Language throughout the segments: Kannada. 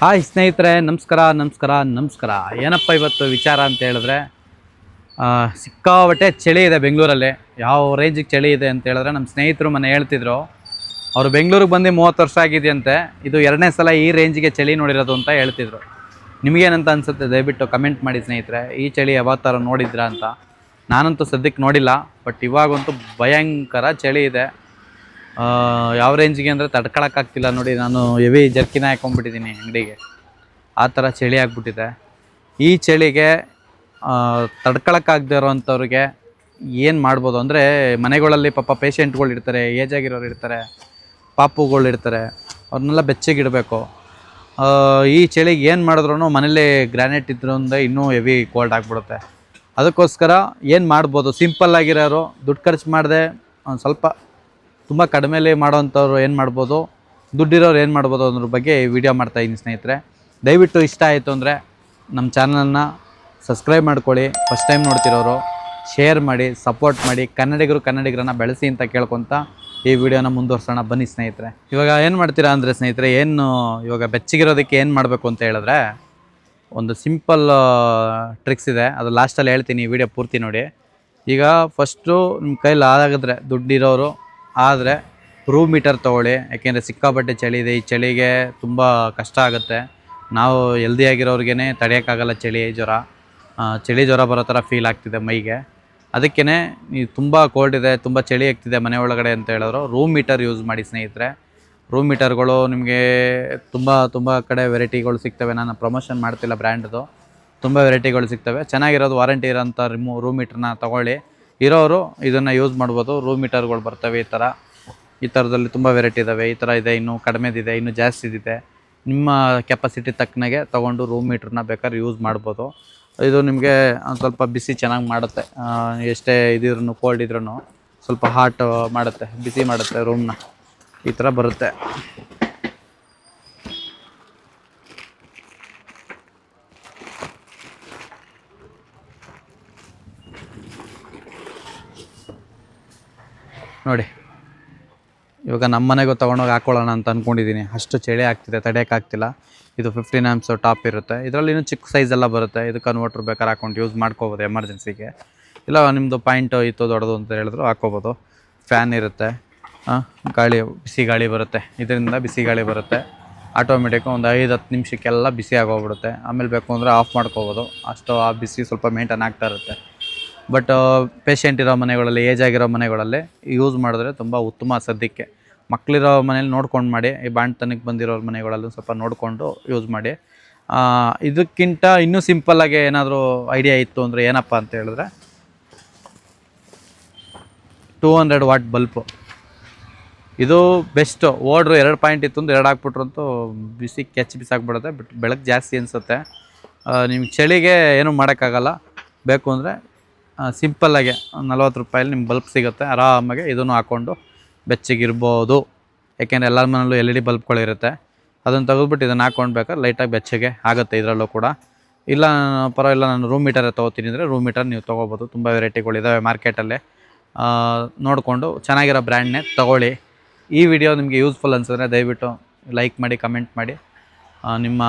ಹಾಯ್ ಸ್ನೇಹಿತರೆ, ನಮಸ್ಕಾರ ನಮಸ್ಕಾರ ನಮಸ್ಕಾರ. ಏನಪ್ಪ ಇವತ್ತು ವಿಚಾರ ಅಂತ ಹೇಳಿದ್ರೆ ಸಿಕ್ಕಾಪಟ್ಟೆ ಚಳಿ ಇದೆ ಬೆಂಗಳೂರಲ್ಲಿ. ಯಾವ ರೇಂಜಿಗೆ ಚಳಿ ಇದೆ ಅಂತ ಹೇಳಿದ್ರೆ ನಮ್ಮ ಸ್ನೇಹಿತರು ಮನೆ ಹೇಳ್ತಿದ್ರು, ಅವರು ಬೆಂಗಳೂರಿಗೆ ಬಂದು ಮೂವತ್ತು ವರ್ಷ ಆಗಿದೆಯಂತೆ, ಇದು ಎರಡನೇ ಸಲ ಈ ರೇಂಜಿಗೆ ಚಳಿ ನೋಡಿರೋದು ಅಂತ ಹೇಳ್ತಿದ್ರು. ನಿಮಗೇನಂತ ಅನಿಸುತ್ತೆ? ದಯವಿಟ್ಟು ಕಮೆಂಟ್ ಮಾಡಿ ಸ್ನೇಹಿತರೆ, ಈ ಚಳಿ ಯಾವತ್ತಾರ ನೋಡಿದ್ರಾ ಅಂತ. ನಾನಂತೂ ಸದ್ಯಕ್ಕೆ ನೋಡಿಲ್ಲ ಬಟ್ ಇವಾಗಂತೂ ಭಯಂಕರ ಚಳಿ ಇದೆ. ಯಾವ ರೇಂಜ್ಗೆ ಅಂದರೆ ತಡ್ಕೊಳಕ್ಕಾಗ್ತಿಲ್ಲ ನೋಡಿ, ನಾನು ಹೆವಿ ಜರ್ಕಿನ ಹಾಕೊಂಡ್ಬಿಟ್ಟಿದ್ದೀನಿ ಅಂಗಡಿಗೆ. ಆ ಥರ ಚಳಿ ಆಗ್ಬಿಟ್ಟಿದೆ. ಈ ಚಳಿಗೆ ತಡ್ಕೊಳಕ್ಕಾಗದೇ ಇರೋವಂಥವ್ರಿಗೆ ಏನು ಮಾಡ್ಬೋದು? ಅಂದರೆ ಮನೆಗಳಲ್ಲಿ ಪಾಪ ಪೇಷೆಂಟ್ಗಳು ಇರ್ತಾರೆ ಏಜ್ ಆಗಿರೋರು ಇರ್ತಾರೆ, ಪಾಪುಗಳು ಇರ್ತಾರೆ, ಅವ್ರನ್ನೆಲ್ಲ ಬೆಚ್ಚಗಿಡಬೇಕು. ಈ ಚಳಿಗೆ ಏನು ಮಾಡಿದ್ರು ಮನೇಲಿ ಗ್ರಾನೈಟ್ ಇದ್ರಿಂದ ಇನ್ನೂ ಹೆವಿ ಕೋಲ್ಡ್ ಆಗಿಬಿಡುತ್ತೆ. ಅದಕ್ಕೋಸ್ಕರ ಏನು ಮಾಡ್ಬೋದು? ಸಿಂಪಲ್ ಆಗಿರೋರು ದುಡ್ಡು ಖರ್ಚು ಮಾಡದೆ ಒಂದು ಸ್ವಲ್ಪ ತುಂಬ ಕಡಿಮೆಲೆ ಮಾಡೋವಂಥವ್ರು ಏನು ಮಾಡ್ಬೋದು? ದುಡ್ಡಿರೋರು ಏನು ಮಾಡ್ಬೋದು ಅನ್ನೋದ್ರ ಬಗ್ಗೆ ವಿಡಿಯೋ ಮಾಡ್ತಾಯಿದ್ದೀನಿ ಸ್ನೇಹಿತರೆ. ದಯವಿಟ್ಟು ಇಷ್ಟ ಆಯಿತು ಅಂದರೆ ನಮ್ಮ ಚಾನಲನ್ನು ಸಬ್ಸ್ಕ್ರೈಬ್ ಮಾಡ್ಕೊಳ್ಳಿ. ಫಸ್ಟ್ ಟೈಮ್ ನೋಡ್ತಿರೋರು ಶೇರ್ ಮಾಡಿ ಸಪೋರ್ಟ್ ಮಾಡಿ, ಕನ್ನಡಿಗರು ಕನ್ನಡಿಗರನ್ನು ಬೆಳೆಸಿ ಅಂತ ಕೇಳ್ಕೊತ ಈ ವಿಡಿಯೋನ ಮುಂದುವರ್ಸೋಣ. ಬನ್ನಿ ಸ್ನೇಹಿತರೆ. ಇವಾಗ ಏನು ಮಾಡ್ತೀರಾ ಅಂದರೆ ಸ್ನೇಹಿತರೆ, ಏನು ಇವಾಗ ಬೆಚ್ಚಗಿರೋದಕ್ಕೆ ಏನು ಮಾಡಬೇಕು ಅಂತ ಹೇಳಿದ್ರೆ, ಒಂದು ಸಿಂಪಲ್ ಟ್ರಿಕ್ಸ್ ಇದೆ. ಅದು ಲಾಸ್ಟಲ್ಲಿ ಹೇಳ್ತೀನಿ, ಈ ವಿಡಿಯೋ ಪೂರ್ತಿ ನೋಡಿ. ಈಗ ಫಸ್ಟು ನಿಮ್ಮ ಕೈಲಿ ಆಗಿದ್ರೆ ದುಡ್ಡಿರೋರು ಆದರೆ ರೂಮ್ ಮೀಟರ್ ತೊಗೊಳ್ಳಿ, ಯಾಕೆಂದರೆ ಸಿಕ್ಕಾಪಟ್ಟೆ ಚಳಿ ಇದೆ. ಈ ಚಳಿಗೆ ತುಂಬ ಕಷ್ಟ ಆಗುತ್ತೆ. ನಾವು ಹೆಲ್ದಿಯಾಗಿರೋರ್ಗೇ ತಡೆಯೋಕ್ಕಾಗಲ್ಲ ಚಳಿ ಜ್ವರ. ಚಳಿ ಜ್ವರ ಬರೋ ಥರ ಫೀಲ್ ಆಗ್ತಿದೆ ಮೈಗೆ. ಅದಕ್ಕೇ ನೀವು ತುಂಬ ಕೋಲ್ಡ್ ಇದೆ, ತುಂಬ ಚಳಿ ಆಗ್ತಿದೆ ಮನೆ ಒಳಗಡೆ ಅಂತ ಹೇಳಿದ್ರು ರೂಮ್ ಮೀಟರ್ ಯೂಸ್ ಮಾಡಿ ಸ್ನೇಹಿತರೆ. ರೂಮ್ ಮೀಟರ್ಗಳು ನಿಮಗೆ ತುಂಬ ತುಂಬ ಕಡೆ ವೆರೈಟಿಗಳು ಸಿಗ್ತವೆ. ನಾನು ಪ್ರಮೋಷನ್ ಮಾಡ್ತಿಲ್ಲ ಬ್ರ್ಯಾಂಡ್ದು ತುಂಬ ವೆರೈಟಿಗಳು ಸಿಗ್ತವೆ. ಚೆನ್ನಾಗಿರೋದು ವಾರಂಟಿ ಇರೋಂಥ ರಿಮೂ ರೂಮ್ ಮೀಟ್ರನ್ನ ತೊಗೊಳ್ಳಿ. ಇರೋರು ಇದನ್ನು ಯೂಸ್ ಮಾಡ್ಬೋದು. ರೂಮ್ ಮೀಟರ್ಗಳು ಬರ್ತವೆ, ಈ ಥರ ಈ ಥರದಲ್ಲಿ ತುಂಬ ವೆರೈಟಿ ಇದ್ದಾವೆ ಈ ಥರ ಇದೆ, ಇನ್ನೂ ಕಡಿಮೆದಿದೆ, ಇನ್ನೂ ಜಾಸ್ತಿದಿದೆ. ನಿಮ್ಮ ಕೆಪಾಸಿಟಿ ತಕ್ಕನಾಗೆ ತೊಗೊಂಡು ರೂಮ್ ಮೀಟ್ರನ್ನ ಬೇಕಾದ್ರೆ ಯೂಸ್ ಮಾಡ್ಬೋದು. ಇದು ನಿಮಗೆ ಸ್ವಲ್ಪ ಬಿಸಿ ಚೆನ್ನಾಗಿ ಮಾಡುತ್ತೆ. ಎಷ್ಟೇ ಇದಿದ್ರು ಕೋಲ್ಡ್ ಇದ್ರೂ ಸ್ವಲ್ಪ ಹಾಟ್ ಮಾಡುತ್ತೆ ಬಿಸಿ ಮಾಡುತ್ತೆ ರೂಮ್ನ ಈ ಥರ ಬರುತ್ತೆ. ನೋಡಿ. ಇವಾಗ ನಮ್ಮ ಮನೆಗೂ ತೊಗೊಂಡೋಗಿ ಹಾಕೊಳ್ಳೋಣ ಅಂತ ಅಂದ್ಕೊಂಡಿದ್ದೀನಿ ಅಷ್ಟು ಚಳಿ ಆಗ್ತಿದೆ ತಡೆಯೋಕ್ಕಾಗ್ತಿಲ್ಲ ಇದು ಫಿಫ್ಟೀನ್ ಆ್ಯಮ್ಸು ಟಾಪ್ ಇರುತ್ತೆ. ಇದರಲ್ಲಿ ಇನ್ನೂ ಚಿಕ್ಕ ಸೈಜೆಲ್ಲ ಬರುತ್ತೆ. ಇದು ಕನ್ವರ್ಟ್ರ್ ಬೇಕಾದ್ರೆ ಹಾಕೊಂಡು ಯೂಸ್ ಮಾಡ್ಕೋಬೋದು ಎಮರ್ಜೆನ್ಸಿಗೆ ಇಲ್ಲ ನಿಮ್ಮದು ಪಾಯಿಂಟು ಇತ್ತು, ದೊಡ್ಡದು ಅಂತ ಹೇಳಿದ್ರು ಹಾಕ್ಕೋಬೋದು. ಫ್ಯಾನ್ ಇರುತ್ತೆ. ಗಾಳಿ, ಬಿಸಿ ಗಾಳಿ ಬರುತ್ತೆ. ಇದರಿಂದ ಬಿಸಿ ಗಾಳಿ ಬರುತ್ತೆ. ಆಟೋಮೆಟಿಕ್ ಒಂದು ಐದು, ಹತ್ತು ನಿಮಿಷಕ್ಕೆಲ್ಲ ಬಿಸಿ ಆಗೋಗ್ಬಿಡುತ್ತೆ. ಆಮೇಲೆ ಬೇಕು ಅಂದರೆ ಆಫ್ ಮಾಡ್ಕೋಬೋದು. ಅಷ್ಟು ಆ ಬಿಸಿ ಸ್ವಲ್ಪ ಮೇಂಟೈನ್ ಆಗ್ತಾ ಇರುತ್ತೆ. ಬಟ್ ಪೇಷಂಟ್ ಇರೋ ಮನೆಗಳಲ್ಲಿ ಏಜ್ ಆಗಿರೋ ಮನೆಗಳಲ್ಲಿ ಯೂಸ್ ಮಾಡಿದ್ರೆ ತುಂಬ ಉತ್ತಮ ಸದ್ಯಕ್ಕೆ. ಮಕ್ಕಳಿರೋ ಮನೇಲಿ ನೋಡ್ಕೊಂಡು ಮಾಡಿ, ಈ ಬಾಣ್ತನಕ್ಕೆ ಬಂದಿರೋ ಮನೆಗಳಲ್ಲೂ ಸ್ವಲ್ಪ ನೋಡಿಕೊಂಡು ಯೂಸ್ ಮಾಡಿ. ಇದಕ್ಕಿಂತ ಇನ್ನೂ ಸಿಂಪಲ್ಲಾಗಿ ಏನಾದರೂ ಐಡಿಯಾ ಇತ್ತು ಅಂದರೆ ಏನಪ್ಪ ಅಂತ ಹೇಳಿದ್ರೆ ಟೂ ಹಂಡ್ರೆಡ್ ವಾಟ್ ಬಲ್ಪು ಇದು ಬೆಸ್ಟು ಓಡ್ರು ಎರಡು ಪಾಯಿಂಟ್ ಇತ್ತು ಅಂದ್ರೆ ಎರಡು ಹಾಕ್ಬಿಟ್ರಂತೂ ಬಿಸಿ ಕೆಚ್ ಬಿಸಾಕ್ಬಿಡುತ್ತೆ ಬಟ್ ಬೆಳಕು ಜಾಸ್ತಿ ಅನಿಸುತ್ತೆ. ನಿಮ್ಗೆ ಚಳಿಗೆ ಏನೂ ಮಾಡೋಕ್ಕಾಗಲ್ಲ. ಬೇಕು ಅಂದರೆ ಸಿಂಪಲ್ಲಾಗೆ ನಲ್ವತ್ತು ರೂಪಾಯಲ್ಲಿ ನಿಮ್ಗೆ ಬಲ್ಬ್ ಸಿಗುತ್ತೆ. ಆರಾಮಾಗಿ ಇದನ್ನು ಹಾಕ್ಕೊಂಡು ಬೆಚ್ಚಗಿರ್ಬೋದು. ಯಾಕೆಂದರೆ ಎಲ್ಲರ ಮನೆಯಲ್ಲೂ ಎಲ್ ಇ ಡಿ ಬಲ್ಬ್ಗಳಿರುತ್ತೆ ಅದನ್ನು ತೆಗೆದುಬಿಟ್ಟು ಇದನ್ನು ಹಾಕ್ಕೊಂಡು ಬೇಕಾದ್ರೆ ಲೈಟಾಗಿ ಬೆಚ್ಚಗೆ ಆಗುತ್ತೆ ಇದರಲ್ಲೂ ಕೂಡ. ಇಲ್ಲ, ಪರವಾಗಿಲ್ಲ, ನಾನು ರೂಮ್ ಮೀಟರೇ ತೊಗೋತೀನಿ ಅಂದರೆ ರೂಮ್ ಮೀಟರ್ ನೀವು ತೊಗೋಬೋದು. ತುಂಬ ವೆರೈಟಿಗಳು ಇದ್ದಾವೆ ಮಾರ್ಕೆಟಲ್ಲಿ ನೋಡಿಕೊಂಡು ಚೆನ್ನಾಗಿರೋ ಬ್ರ್ಯಾಂಡ್ನೇ ತೊಗೊಳ್ಳಿ. ಈ ವಿಡಿಯೋ ನಿಮಗೆ ಯೂಸ್ಫುಲ್ ಅನಿಸಿದ್ರೆ ದಯವಿಟ್ಟು ಲೈಕ್ ಮಾಡಿ ಕಮೆಂಟ್ ಮಾಡಿ. ನಿಮ್ಮ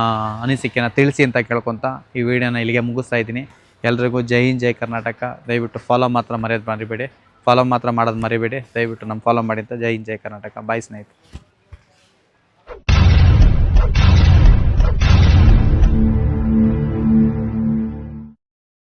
ಅನಿಸಿಕೆನ ತಿಳಿಸಿ ಅಂತ ಕೇಳ್ಕೊತ ಈ ವಿಡಿಯೋನ ಇಲ್ಲಿಗೆ ಮುಗಿಸ್ತಾ ಇದ್ದೀನಿ. ಎಲ್ರಿಗೂ ಜೈ ಹಿಂದ್, ಜೈ ಕರ್ನಾಟಕ. ದಯವಿಟ್ಟು ಫಾಲೋ ಮಾತ್ರ ಮರೆಯೋದು ಮರಿಬೇಡಿ. ಫಾಲೋ ಮಾತ್ರ ಮಾಡೋದು ಮರಿಬೇಡಿ. ದಯವಿಟ್ಟು ನಮ್ಮ ಫಾಲೋ ಮಾಡಿ ಅಂತ ಜೈ ಹಿಂದ್, ಜೈ ಕರ್ನಾಟಕ. ಬಾಯ್ ಸ್ನೇಹಿತರೆ.